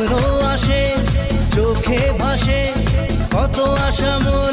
স্বপ্ন আসে চোখে ভাসে কত আশা মোর